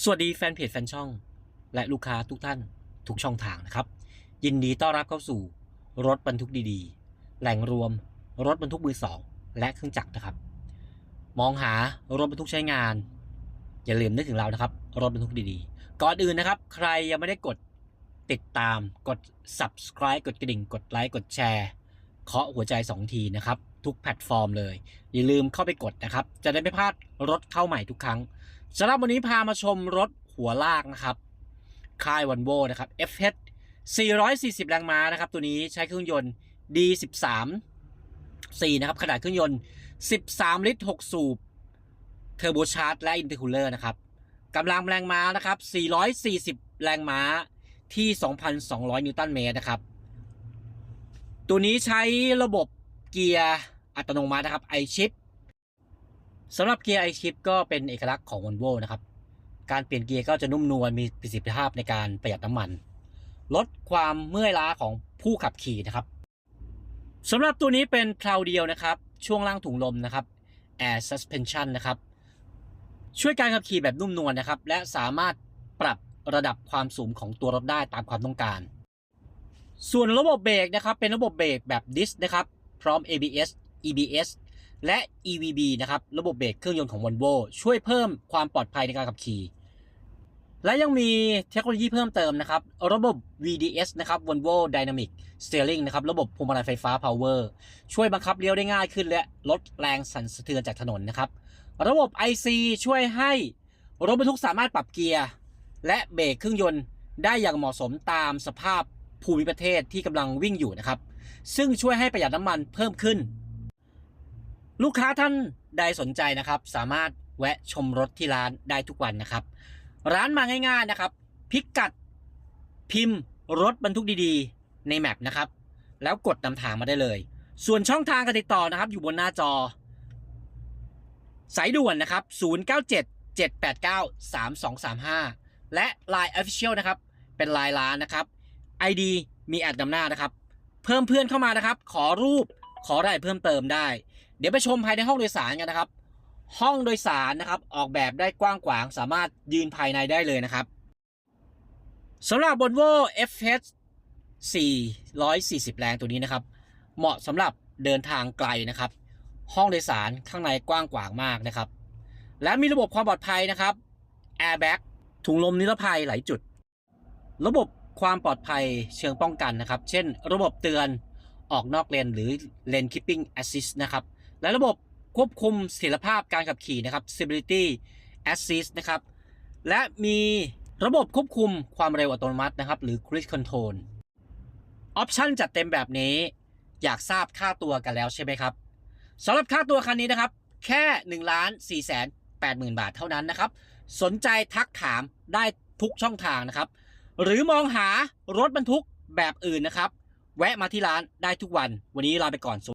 สวัสดีแฟนเพจแฟนช่อง และลูกค้าทุกท่านทุกช่องทางนะครับ ยินดีต้อนรับเข้าสู่รถบรรทุกดีๆ แหล่งรวมรถบรรทุกมือสองและเครื่องจักรนะครับ มองหารถบรรทุกใช้งาน อย่าลืมนึกถึงเรานะครับ รถบรรทุกดีๆ ก่อนอื่นนะครับ ใครยังไม่ได้กดติดตามกด subscribe กดกระดิ่ง กดไลค์กดแชร์เคาะหัวใจ 2 ทีนะครับ ทุกแพลตฟอร์มเลย อย่าลืมเข้าไปกดนะครับ จะได้ไม่พลาดรถเข้าใหม่ทุกครั้ง สำหรับวันนี้พามาชมรถหัวลากนะครับ ค่ายวันโวนะครับ FH 440 แรงม้านะครับ ตัวนี้ใช้เครื่องยนต์ D13 4นะครับ ขนาดเครื่องยนต์ 13 ลิตร 6 สูบ เทอร์โบชาร์จและอินเตอร์คูลเลอร์นะครับกำลังแรงม้านะครับ 440 แรงม้าที่ 2,200 นิวตันเมตรนะครับ ตัวนี้ใช้ระบบเกียร์อัตโนมัตินะครับ iChip สำหรับเกียร์ iChip ก็เป็นเอกลักษณ์ของ Volvo นะครับ การเปลี่ยนเกียร์ก็จะนุ่มนวลมีประสิทธิภาพในการประหยัดน้ำมัน ลดความเมื่อยล้าของผู้ขับขี่นะครับสำหรับตัวนี้เป็นเพลาเดียวนะครับ ช่วงล่างถุงลมนะครับ Air Suspension นะครับ ช่วยการขับขี่แบบนุ่มนวลนะครับ และสามารถปรับระดับความสูงของตัวรถได้ตามความต้องการ ส่วนระบบเบรกนะครับ เป็นระบบเบรกแบบดิสนะครับ พร้อม ABS EBS และ EVB นะครับระบบเบรกเครื่องยนต์ของ Volvo ช่วยเพิ่มความปลอดภัยในการขับขี่ และยังมีเทคโนโลยีเพิ่มเติมนะครับ ระบบ VDS นะครับ Volvo Dynamic Steering นะครับระบบพวงมาลัยไฟฟ้า Power ช่วยบังคับเลี้ยวได้ง่ายขึ้น และลดแรงสั่นสะเทือนจากถนนนะครับ ระบบ IC ช่วยให้รถบรรทุกสามารถปรับเกียร์ และเบรกเครื่องยนต์ได้อย่างเหมาะสมตามสภาพภูมิประเทศที่กำลังวิ่งอยู่นะครับ ซึ่งช่วยให้ประหยัดน้ำมันเพิ่มขึ้น ลูกค้าท่านใดสนใจนะครับ สามารถแวะชมรถที่ร้านได้ทุกวันนะครับ ร้านมาง่ายๆนะครับ พิกัดพิมพ์รถบรรทุกดีๆ ในแมปนะครับ แล้วกดนำทางมาได้เลย ส่วนช่องทางการติดต่อนะครับ อยู่บนหน้าจอ สายด่วนนะครับ 097 789 3235 และ Line Official นะครับ เป็น Line ร้านนะครับ ID มีแอดนำหน้านะครับ เพิ่มเพื่อนเข้ามานะครับ ขอรูปขอรายเพิ่มเติมได้ เดี๋ยวไปชมภายในห้องโดยสารกันนะครับ ห้องโดยสารนะครับออกแบบได้กว้างขวางสามารถยืนภายในได้เลยนะครับสำหรับ Volvo FH 440 แรงตัวนี้นะครับ เหมาะสำหรับเดินทางไกลนะครับ ห้องโดยสารข้างในกว้างขวางมากนะครับ และมีระบบความปลอดภัยนะครับ Airbag ถุงลมนิรภัยหลายจุด ระบบความปลอดภัยเชิงป้องกันนะครับ เช่น ระบบเตือนออกนอกเลนหรือ Lane Keeping Assist นะครับ และระบบควบคุมเสถียรภาพการขับขี่นะครับ Stability Assist นะครับ และมีระบบควบคุมความเร็วอัตโนมัตินะครับ หรือ Cruise Control ออปชั่นจัดเต็มแบบนี้ อยากทราบค่าตัวกันแล้วใช่ไหมครับสำหรับค่าตัวคันนี้นะครับ แค่1ล้าน4แสน8หมื่นบาทเท่านั้นนะครับ สนใจทักถามได้ทุกช่องทางนะครับ หรือมองหารถบรรทุกแบบอื่นนะครับ แวะมาที่ร้านได้ทุกวัน วันนี้ลาไปก่อน